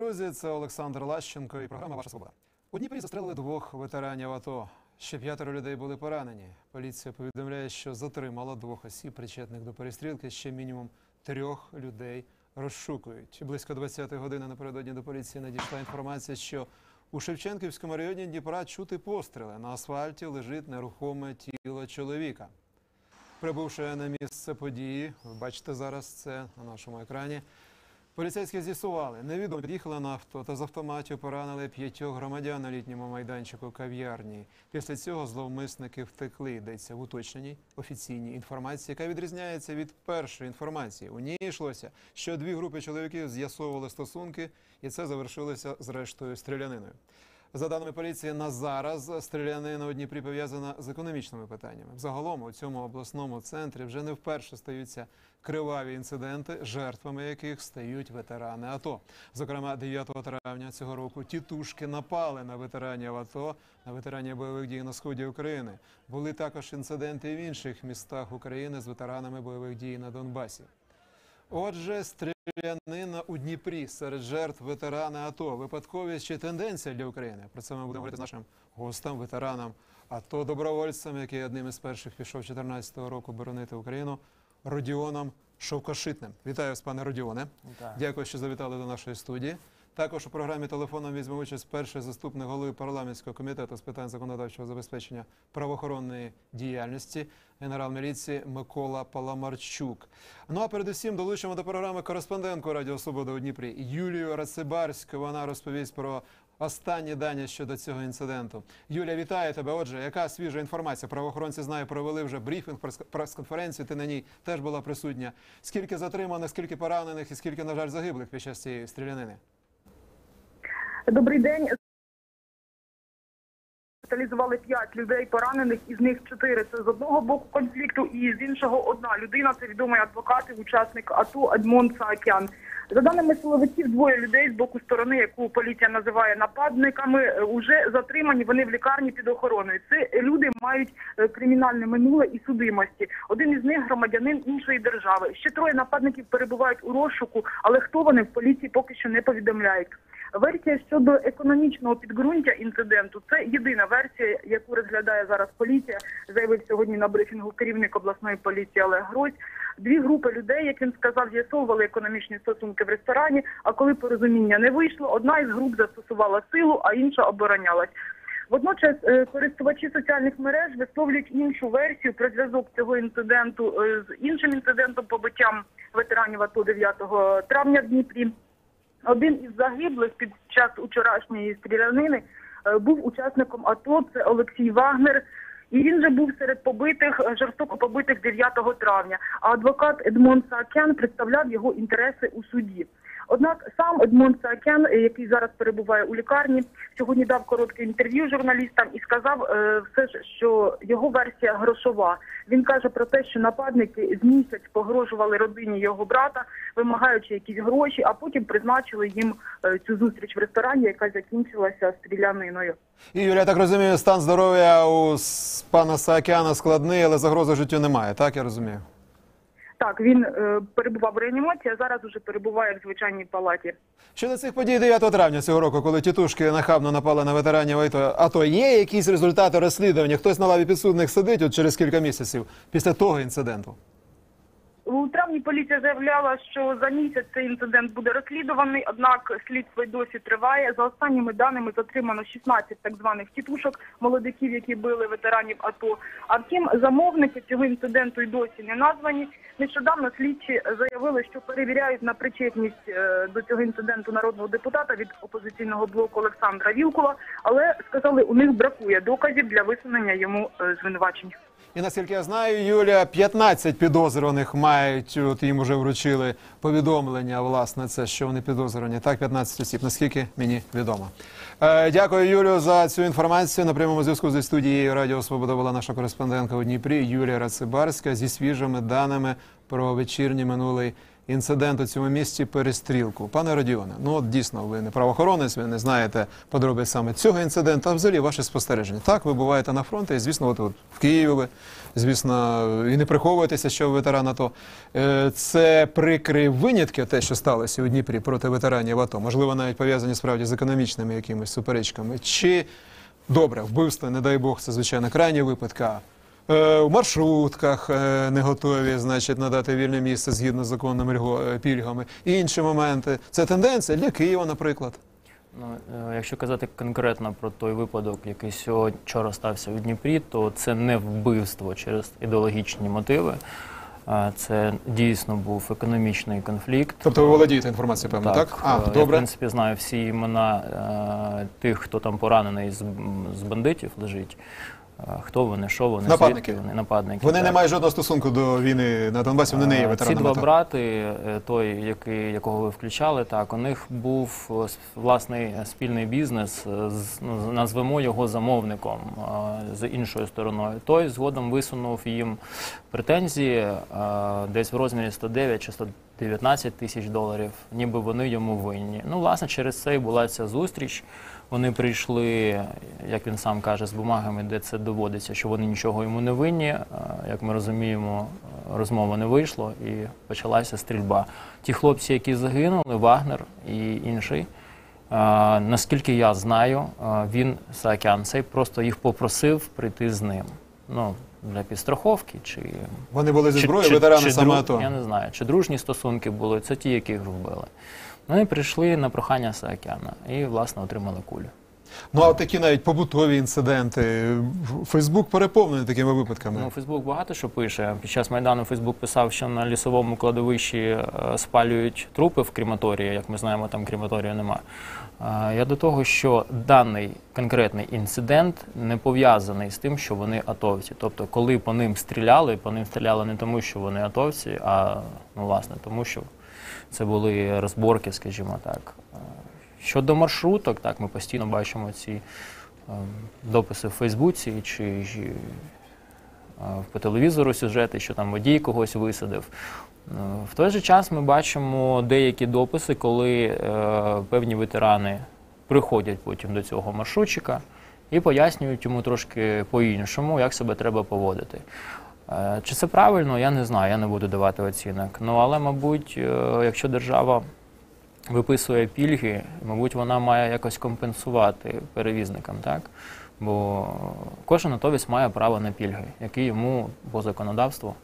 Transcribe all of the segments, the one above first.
Друзі, це Олександр Лащенко і програма Ваша Свобода. У Дніпрі застрелили двох ветеранів АТО. Ще п'ятеро людей були поранені. Поліція повідомляє, що затримала двох осіб, причетних до перестрілки. Ще мінімум трьох людей розшукують. Близько 20-ї години напередодні до поліції надійшла інформація, що у Шевченківському районі Дніпра чути постріли. На асфальті лежить нерухоме тіло чоловіка. Прибувши на місце події, ви бачите зараз це на нашому екрані. Поліцейські з'ясували, невідомо під'їхали на авто та з автоматів поранили п'ятьох громадян на літньому майданчику кав'ярні. Після цього зловмисники втекли. Йдеться в уточненій офіційній інформації, яка відрізняється від першої інформації. У ній йшлося, що дві групи чоловіків з'ясовували стосунки, і це завершилося зрештою стріляниною. За даними поліції, на зараз стрілянина у Дніпрі пов'язана з економічними питаннями. Загалом у цьому обласному центрі вже не вперше стаються криваві інциденти, жертвами яких стають ветерани АТО. Зокрема, 9 травня цього року тітушки напали на ветеранів АТО, на ветеранів бойових дій на сході України. Були також інциденти в інших містах України з ветеранами бойових дій на Донбасі. Отже, стрілянина у Дніпрі серед жертв ветерани АТО. Випадковість чи тенденція для України? Про це ми будемо говорити з нашим гостем, ветераном АТО добровольцем, який одним із перших пішов 2014 року боронити Україну, Родіоном Шовкошитним. Вітаю вас, пане Родіоне. Дякую, що завітали до нашої студії. Також у програмі телефоном візьме участь перший заступник голови парламентського комітету з питань законодавчого забезпечення правоохоронної діяльності, генерал міліції Микола Паламарчук. Ну а передусім долучимо до програми кореспондентку Радіо Свобода у Дніпрі Юлію Рацибарську. Вона розповість про останні дані щодо цього інциденту. Юля, вітаю тебе. Отже, яка свіжа інформація? Правоохоронці знаю, провели вже брифінг, прес- прес-конференцію. Ти на ній теж була присутня. Скільки затриманих, скільки поранених і скільки, на жаль, загиблих під час цієї стрілянини? Добрий день. Талізували 5 людей поранених, із них 4 – це з одного боку конфлікту, і з іншого одна людина. Це відомий адвокат і учасник АТО Адмон Саакян. За даними силовиків, двоє людей з боку сторони, яку поліція називає нападниками, е, уже затримані. Вони в лікарні під охороною. Це люди мають е, кримінальне минуле і судимості. Один із них громадянин іншої держави. Ще троє нападників перебувають у розшуку, але хто вони в поліції поки що не повідомляють. Версія щодо економічного підґрунтя інциденту це єдина версія, яку розглядає зараз поліція. Заявив сьогодні на брифінгу керівник обласної поліції Олег Грось. Дві групи людей, як він сказав, з'ясовували економічні стосунки в ресторані. А коли порозуміння не вийшло, одна із груп застосувала силу, а інша оборонялась. Водночас е, користувачі соціальних мереж висловлюють іншу версію про зв'язок цього інциденту е, з іншим інцидентом побиттям ветеранів АТО 9 травня в Дніпрі. Один із загиблих під час вчорашньої стрілянини е, був учасником АТО. Це Олексій Вагнер. І він же був серед побитих е, жорстоко побитих 9 травня. А адвокат Едмон Саакян представляв його інтереси у суді. Однак сам Едмон Саакян, е, який зараз перебуває у лікарні, сьогодні дав коротке інтерв'ю журналістам і сказав е, все ж, що його версія грошова. Він каже про те, що нападники з місяць погрожували родині його брата, вимагаючи якісь гроші, а потім призначили їм е, цю зустріч в ресторані, яка закінчилася стріляниною. І Юля, так розумію, стан здоров'я у пана Саакяна складний, але загрози життю немає. Так я розумію. Так, він е, перебував в реанімації, а зараз уже перебуває в звичайній палаті. Щодо цих подій 9 травня цього року, коли тітушки нахабно напали на ветеранів АТО, то є якісь результати розслідування? Хтось на лаві підсудних сидить от через кілька місяців після того інциденту? У травні поліція заявляла, що за місяць цей інцидент буде розслідуваний, однак слідство й досі триває. За останніми даними затримано 16 так званих тітушок, молодиків, які били ветеранів АТО. А втім, замовники цього інциденту й досі не названі. Нещодавно слідчі заявили, що перевіряють на причетність е, до цього інциденту народного депутата від опозиційного блоку Олександра Вілкова, але сказали, у них бракує доказів для висунення йому е, звинувачень. І наскільки я знаю, Юля, 15 підозрюваних мають, от їм вже вручили повідомлення, власне, це що вони підозрювані. Так, 15 осіб, наскільки мені відомо. Е, дякую, Юлю, за цю інформацію. На прямому зв'язку зі студією Радіо Свобода була наша кореспондентка у Дніпрі Юлія Рацибарська зі свіжими даними про вечірній минулий інцидент у цьому місті перестрілку. Пане Родіоне, ну от дійсно ви не правоохоронець, ви не знаєте подробиць саме цього інциденту, а взагалі ваше спостереження. Так, ви буваєте на фронті, і звісно, от, от в Києві ви, звісно, і не приховуєтеся, що ветеран АТО. Е, Це прикрі винятки, те, що сталося у Дніпрі проти ветеранів АТО, можливо, навіть пов'язані справді з економічними якимись суперечками. Чи добре, вбивство, не дай Бог, це звичайно крайні випадки. А Е, в маршрутках е, не готові, значить, надати вільне місце згідно з законними е, пільгами. Інші моменти. Це тенденція для Києва, наприклад. Ну, якщо казати конкретно про той випадок, який сьогодні вчора стався у Дніпрі, то це не вбивство через ідеологічні мотиви. а Це дійсно був економічний конфлікт. Тобто ви володієте інформацією, певно, так? А, е, Я, в принципі, знаю всі імена тих, хто там поранений з бандитів лежить. Хто вони, що вони, Нападники. звідки вони, нападники. Вони так. не мають жодного стосунку до війни на Донбасі, вони не є Е, Ці два АТО. брати, е, той, який, якого ви включали, так, у них був е, власний спільний бізнес, ну, назвемо його замовником з іншою стороною. Той згодом висунув їм претензії десь в розмірі 109 чи 119 тисяч доларів, ніби вони йому винні. Ну, власне, через це і була ця зустріч. Вони прийшли, як він сам каже, з бумагами, де це доводиться, що вони нічого йому не винні. Е, Як ми розуміємо, розмова не вийшло і почалася стрільба. Ті хлопці, які загинули, Вагнер і інший. е, Наскільки я знаю, е, він Саакян цей просто їх попросив прийти з ним. Ну, для підстраховки чи Вони були зі зброєю, ветерани саме АТО. Я не знаю, чи дружні стосунки були, це ті, яких вбили. Вони прийшли на прохання Саакяна і, власне, отримали кулю. Ну а такі навіть побутові інциденти. Фейсбук переповнений такими випадками. Ну, Фейсбук багато що пише. Під час Майдану Фейсбук писав, що на лісовому кладовищі е, спалюють трупи в крематорії. Як ми знаємо, там крематорію нема. Е, Я до того, що даний конкретний інцидент не пов'язаний з тим, що вони атовці. Тобто, коли по ним стріляли, по ним стріляли не тому, що вони атовці, а ну, власне тому, що це були розборки, скажімо так. Щодо маршруток, так ми постійно бачимо ці е, дописи в Фейсбуці чи е, по телевізору сюжети, що там водій когось висадив. Е, В той же час ми бачимо деякі дописи, коли е, певні ветерани приходять потім до цього маршрутчика і пояснюють йому трошки по-іншому, як себе треба поводити. Е, Чи це правильно, я не знаю, я не буду давати оцінок. Ну але, мабуть, е, якщо держава виписує пільги, мабуть, вона має якось компенсувати перевізникам, так? Бо кожен натовість має право на пільги, які йому по законодавству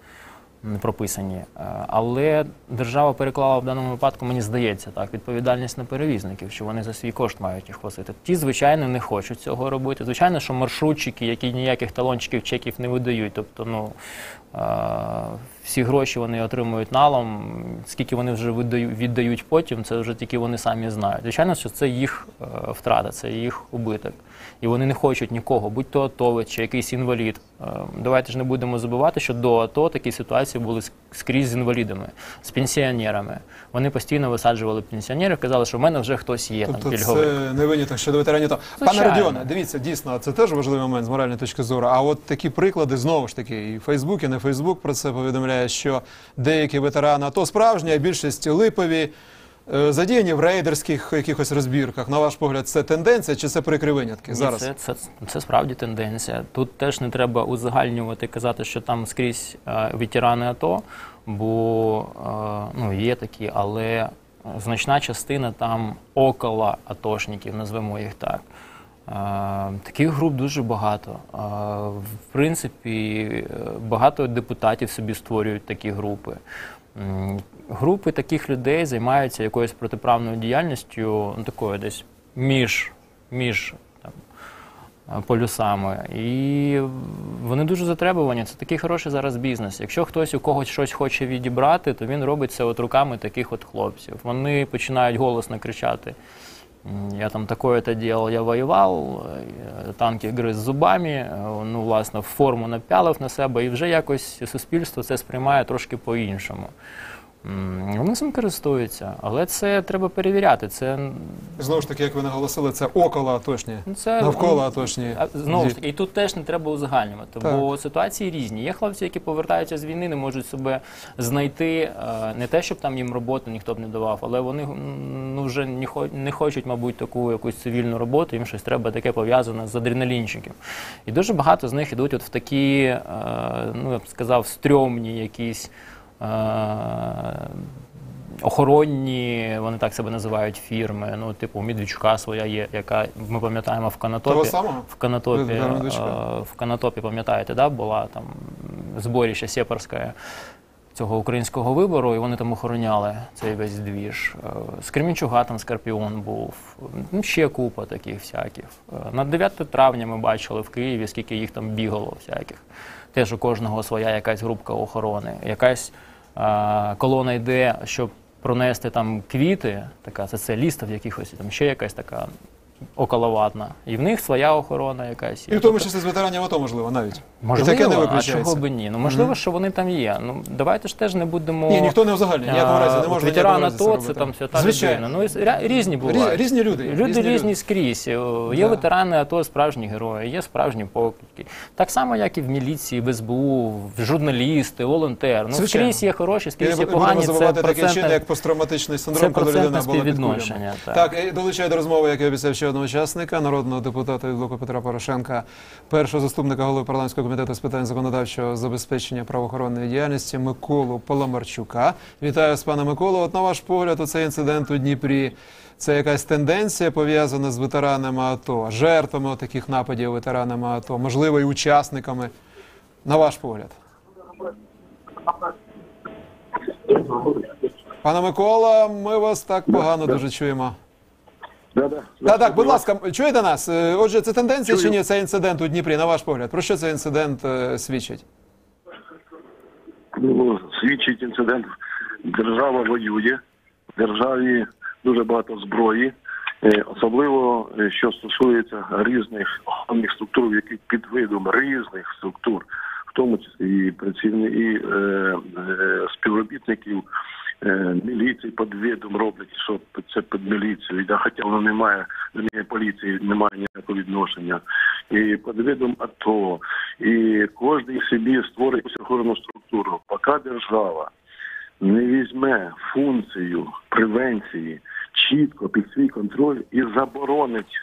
прописані. Е, Але держава переклала в даному випадку, мені здається, так, відповідальність на перевізників, що вони за свій кошт мають їх возити. Ті, звичайно, не хочуть цього робити. Звичайно, що маршрутчики, які ніяких талончиків, чеків не видають. Тобто, ну е, всі гроші вони отримують налом. Скільки вони вже віддають потім, це вже тільки вони самі знають. Звичайно, що це їх е, втрата, це їх убиток. І вони не хочуть нікого, будь то атовець чи якийсь інвалід. Е, Давайте ж не будемо забувати, що до АТО такі ситуації були скрізь з інвалідами, з пенсіонерами. Вони постійно висаджували пенсіонерів, казали, що в мене вже хтось є там Тобто пільговий. це не виняток щодо ветеранів. АТО. Пане. Родіоне, дивіться, дійсно, це теж важливий момент з моральної точки зору. А от такі приклади знову ж таки, і Фейсбук, і не Фейсбук про це повідомляє, що деякі ветерани АТО справжні, а більшість липові. Е, Задіяні в рейдерських якихось розбірках. На ваш погляд, це тенденція чи це прикри винятки зараз? Це, це, це справді тенденція. Тут теж не треба узагальнювати, казати, що там скрізь е, ветерани АТО, бо е, ну, є такі, але значна частина там около атошників, назвемо їх так. Е, Таких груп дуже багато. Е, В принципі, багато депутатів собі створюють такі групи. Групи таких людей займаються якоюсь протиправною діяльністю, ну такою десь між, між там, е, полюсами. І вони дуже затребувані. Це такий хороший зараз бізнес. Якщо хтось у когось щось хоче відібрати, то він робить це от руками таких от хлопців. Вони починають голосно кричати. «М, Я там такое-то делал, я воював, е, танки гриз зубами, е, ну, власне, форму напялив на себе, і вже якось суспільство це сприймає трошки по-іншому. Вони цим користуються, але це треба перевіряти. Це, Знову ж таки, як ви наголосили, це около атошні, ну, це навколо атошні. А, Знову ж таки, і тут теж не треба узагальнювати, Так. бо ситуації різні. Є хлопці, які повертаються з війни, не можуть себе знайти. е, Не те, щоб там їм роботу ніхто б не давав, але вони ну, вже не хочуть, мабуть, таку якусь цивільну роботу, їм щось треба таке пов'язане з адреналінчиком. І дуже багато з них ідуть от в такі, е, ну я б сказав, стрьомні якісь. Охоронні, вони так себе називають фірми. Ну, типу, у Медведчука своя є, яка ми пам'ятаємо в Канатопі. Того самого? В Канатопі, е, в Канатопі, пам'ятаєте, да, була там зборіще сепарське цього українського вибору, і вони там охороняли цей весь двіж. Е, З Кремінчуга там Скорпіон був, ну, ще купа таких всяких. Е, На 9 травня ми бачили в Києві, скільки їх там бігало всяких. Теж у кожного своя якась групка охорони. Якась е, колона йде, щоб пронести там квіти, така це, це ліста в якихось, там ще якась така околоватна. І в них своя охорона якась. є. І в тому числі з ветеранів АТО, можливо, навіть. Можливо, і таке не а чого би ні? Ну можливо, що вони там є. Ну давайте ж теж не будемо. Ні, ніхто не узагальнює, ніякому разі не а, можна ветеран АТО це там свята Звичайно. людина. Ну і ря- різні бувають. Різ- різні люди. Люди різні скрізь. О, Є Да. ветерани АТО, справжні герої, є справжні покидьки. Так само, як і в міліції, в СБУ, в журналісти, волонтер. Ну Звичайно. скрізь є хороші, І не скрізь є будемо погані. Це забувати процентне- чини, як посттравматичний синдром, коли людина процентне була під кулями. співвідношення, так. Так, і долучаю до розмови, як я обіцяв ще одного учасника, народного депутата від блоку Петра Порошенка, першого заступника голови парламентського комітету з питань законодавчого забезпечення правоохоронної діяльності Миколу Паламарчука. Вітаю вас, пане Миколо. От на ваш погляд, оцей інцидент у Дніпрі. Це якась тенденція пов'язана з ветеранами АТО, жертвами таких нападів ветеранами АТО, можливо, і учасниками. На ваш погляд. Пане Микола, ми вас так погано дуже чуємо. Да, да. Так, так, будь ласка, чуєте нас? Е, Отже, це тенденція чи Чую. ні? Цей інцидент у Дніпрі, на ваш погляд. Про що цей інцидент е, свідчить? Ну, свідчить інцидент. Держава воює, в державі дуже багато зброї, Е, особливо е, що стосується різних охоронних структур, які під видом різних структур, в тому числі і працівників, і е, е, співробітників міліції під видом роблять, що це під міліцію, да, хоча воно не має до неї поліції, немає ніякого відношення. І під видом АТО, і кожен собі створює якусь охоронну структуру. Поки держава не візьме функцію превенції чітко під свій контроль і заборонить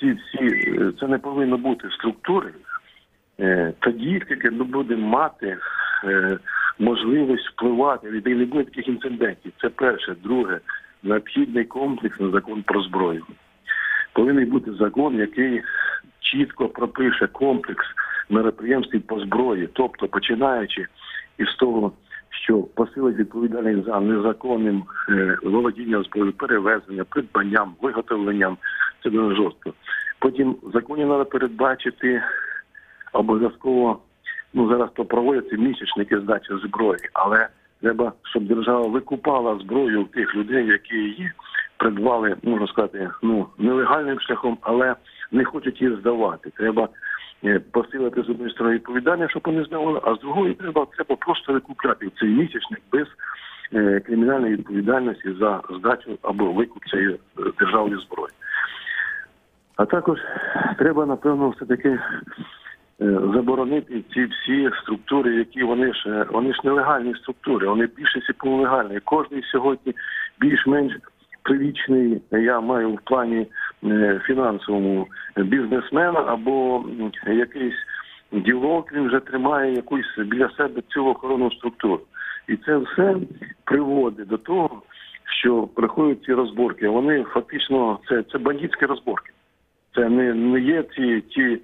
ці всі, е, це не повинно бути структури, е, тоді тільки ми будемо мати е, можливість впливати, і не буде таких інцидентів. Це перше. Друге, необхідний комплексний закон про зброю. Повинен бути закон, який чітко пропише комплекс мероприємств по зброї, тобто починаючи із того, що посилить відповідальність за незаконним е, володінням зброєю, перевезенням, придбанням, виготовленням. Це дуже жорстко. Потім в законі треба передбачити обов'язково. Ну зараз то проводяться місячники здачі зброї, але треба, щоб держава викупала зброю тих людей, які її придбали, можна сказати, ну нелегальним шляхом, але не хочуть її здавати. Треба е, посилити з однієї сторони відповідальність, щоб вони здавали, а з другої треба треба просто викупляти цей місячник без е, кримінальної відповідальності за здачу або викуп цієї е, державної зброї. А також треба, напевно, все-таки е, заборонити ці всі структури, які вони ж е, вони ж нелегальні структури, вони більше всі полулегальні. Кожний сьогодні більш-менш прилічний, я маю в плані е, фінансовому бізнесмена або якийсь ділок, він вже тримає якусь біля себе цілу охоронну структуру. І це все приводить до того, що приходять ці розборки. Вони фактично це, це бандитські розборки. Це не, не є ті, ті е,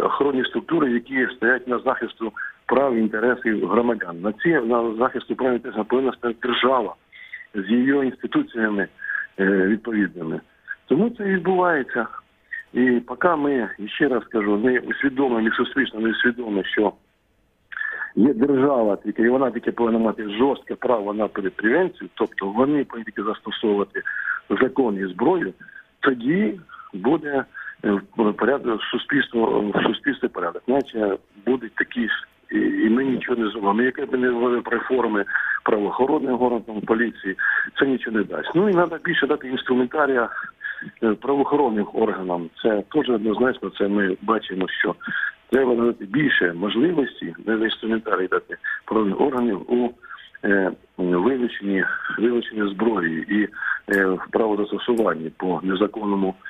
охоронні структури, які стоять на захисту прав і інтересів громадян. На ці на захисту прав і інтересів повинна стояти держава з її інституціями е, відповідними. Тому це відбувається. І поки ми, ще раз кажу, не усвідомлені, і суспільство не усвідомлено, що є держава тільки, і вона тільки повинна мати жорстке право на превенцію, тобто вони повинні тільки застосовувати закон і зброю, тоді буде е, порядок суспільство в суспільстві порядок. Значить, будуть такі ж і, і ми нічого не зробимо. Яке б не ввели реформи правоохоронних органів поліції, це нічого не дасть. Ну і треба більше дати інструментарія е, правоохоронним органам. Це теж однозначно. Це ми бачимо, що треба надати більше можливості, не інструментарій дати правоохоронних органів у е, вилученні, вилученні зброї і е, в правозастосуванні по незаконному е,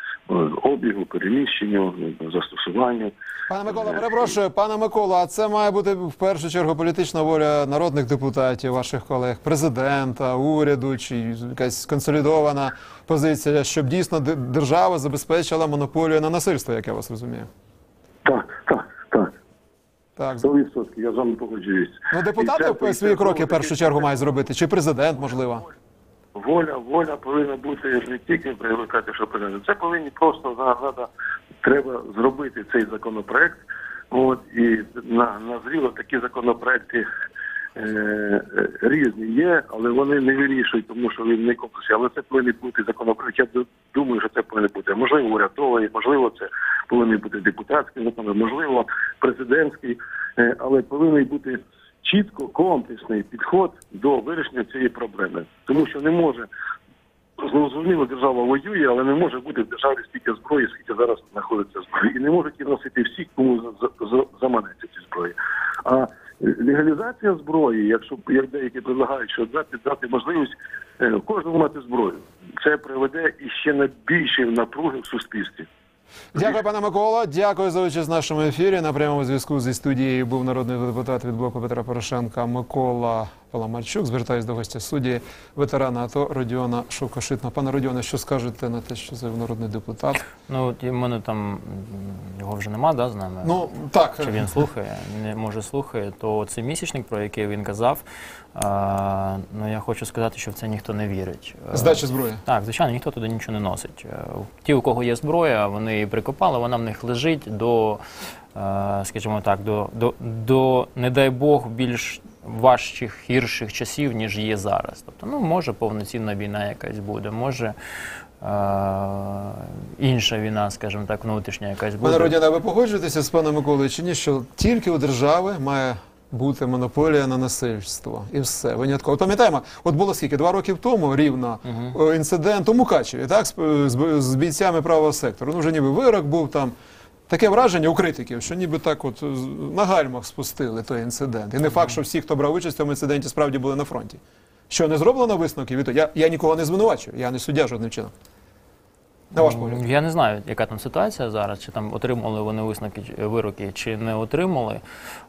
обігу, переміщенню, застосуванню. Пане Микола, перепрошую, пане Микола, а це має бути в першу чергу політична воля народних депутатів, ваших колег, президента, уряду чи якась консолідована позиція, щоб дійсно держава забезпечила монополію на насильство, як я вас розумію. Так, так, так. Так, 100% я з вами погоджуюсь. ну І депутати це- свої кроки в першу чергу мають зробити, чи президент, можливо. Воля, воля повинна бути не тільки привикати, що президент. Це повинні просто на- треба зробити цей законопроект. От і на назріло такі законопроекти е, різні є, але вони не вирішують, тому що він не комплексує. Але це повинен бути законопроект. Я думаю, що це повинен бути. Можливо, урядовий, можливо, це повинен бути депутатський закон, можливо, президентський, е, але повинен бути чітко комплексний підход до вирішення цієї проблеми, тому що не може зрозуміло, держава воює, але не може бути в державі стільки зброї, скільки зараз знаходиться зброї, і не можуть її носити всі, кому за- за- за- заманеться ці зброї. А легалізація зброї, якщо як деякі предлагають, що дати дати можливість е, кожному мати зброю, це приведе і ще на більші напруги в суспільстві. Дякую, пане Микола. Дякую за участь в нашому ефірі. На прямому зв'язку зі студією був народний депутат від блоку Петра Порошенка Микола Паламарчук. Звертаюсь до гостя студії, ветерана АТО Родіона Шовкошитна. Пане Родіоне, що скажете на те, що заявив народний депутат? Ну, от в мене там його вже нема, да, з нами? Ну так, Чи він слухає, не може слухає, то цей місячник, про який він казав, а, ну я хочу сказати, що в це ніхто не вірить. Здача зброї. Так, звичайно, ніхто туди нічого не носить. Ті, у кого є зброя, вони її прикопали, вона в них лежить до, скажімо так, до, до, до не дай Бог, більш важчих, гірших часів, ніж є зараз. Тобто, ну, може, повноцінна війна якась буде, може. е, Інша війна, скажімо так, внутрішня якась буде. Пане Родіоне, ви погоджуєтеся з паном Миколою чи ні, що тільки у держави має бути монополія на насильство і все винятково. Пам'ятаємо, от було скільки два роки тому рівно о, інцидент у Мукачеві, так з, з, з бійцями правого сектору. Ну вже ніби вирок був там. Таке враження у критиків, що ніби так от на гальмах спустили той інцидент. І не факт, що всі, хто брав участь в цьому інциденті, справді були на фронті. Що не зроблено висновків від? Я, я нікого не звинувачую, я не суддя жодним чином. На ваш погляд. Я не знаю, яка там ситуація зараз, чи там отримали вони висновки вироки, чи не отримали.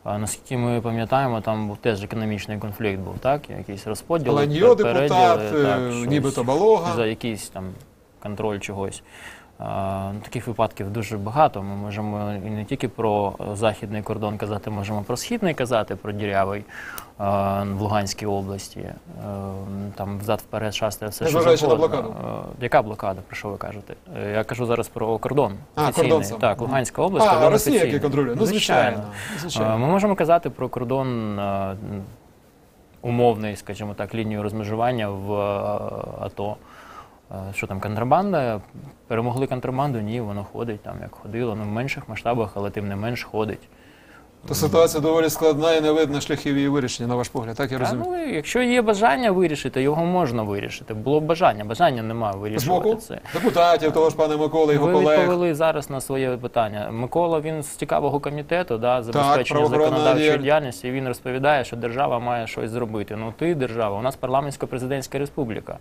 А, наскільки ми пам'ятаємо, там був теж економічний конфлікт був, так? Якийсь розподіл. Ланьо депутат, е, нібито Балога. За якийсь там контроль чогось. Ну, Таких випадків дуже багато. Ми можемо і не тільки про е, західний кордон казати, можемо про східний казати, про дірявий е, в Луганській області. Е, Там взад-вперед шастає все, що Незважаючи на блокаду. Е, Яка блокада, про що ви кажете? Е, Я кажу зараз про кордон. А, кордон сам. Так, Луганська область, А, кордон Росія, який контролює. Ну, звичайно. Е, звичайно. Ми можемо казати про кордон е, умовний, скажімо так, лінію розмежування в е, АТО. Що там, контрабанда? Перемогли контрабанду? Ні, воно ходить там, як ходило. Ну, в менших масштабах, але тим не менш ходить. То ситуація доволі складна і не видно шляхів її вирішення, на ваш погляд, так я розумію. ну, якщо є бажання вирішити, його можна вирішити. Було б бажання, бажання немає вирішувати боку це. депутатів, того ж пана Миколи, його Ви колег. відповіли зараз на своє питання. Микола він з цікавого комітету, да, забезпечення законодавчої діяльності. І він розповідає, що держава має щось зробити. Ну ти держава, у нас парламентсько-президентська республіка.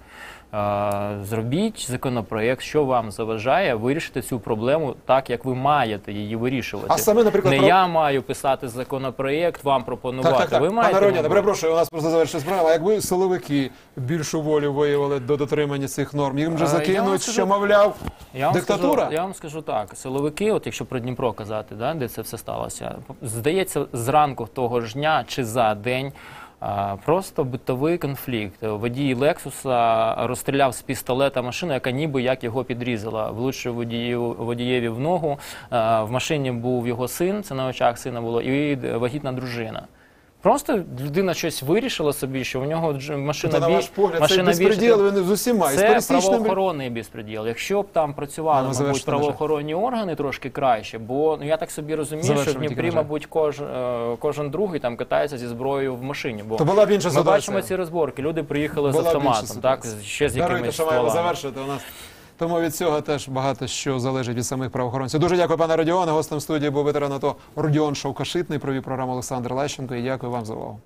Зробіть законопроєкт, що вам заважає вирішити цю проблему так, як ви маєте її вирішувати. А саме, наприклад, не я маю писати законопроєкт, вам пропонувати. Так, так, так. Ви маєте Пане Родіна, перепрошую, у нас просто завершує справа. Якби силовики більшу волю виявили до дотримання цих норм, їм вже вам закинуть, скажу- що мовляв, Я вам Диктатура? Скажу, я вам скажу так: силовики, от якщо про Дніпро казати, да, де це все сталося, здається, зранку того ж дня чи за день. Просто битовий конфлікт. Водій Лексуса розстріляв з пістолета машину, яка ніби як його підрізала. Влучив водію, водієві в ногу. В машині був його син, це на очах сина було, і вагітна дружина. Просто людина щось вирішила собі, що в нього дж- машина, Тобто, на бі- ваш погляд, це машина більше- безпреділ він з усіма. і з це пересічними- правоохоронний безпреділ. Якщо б там працювали, ну, мабуть, завершити, на правоохоронні органи трошки краще, бо ну я так собі розумію, що в Завершуємо Дніпрі, мабуть, кожен, е, кожен другий там катається зі зброєю в машині. Бо То була б інша ми ситуація. бачимо ці розборки. Люди приїхали Була з інша автоматом, так ситуація. ще з Даруйте, якимись що маємо стволами. завершити у нас. Тому від цього теж багато що залежить від самих правоохоронців. Дуже дякую, пане Родіоне. Гостем студії був ветеран АТО Родіон Шовкашитний. Провів програму Олександр Лещенко. І дякую вам за увагу.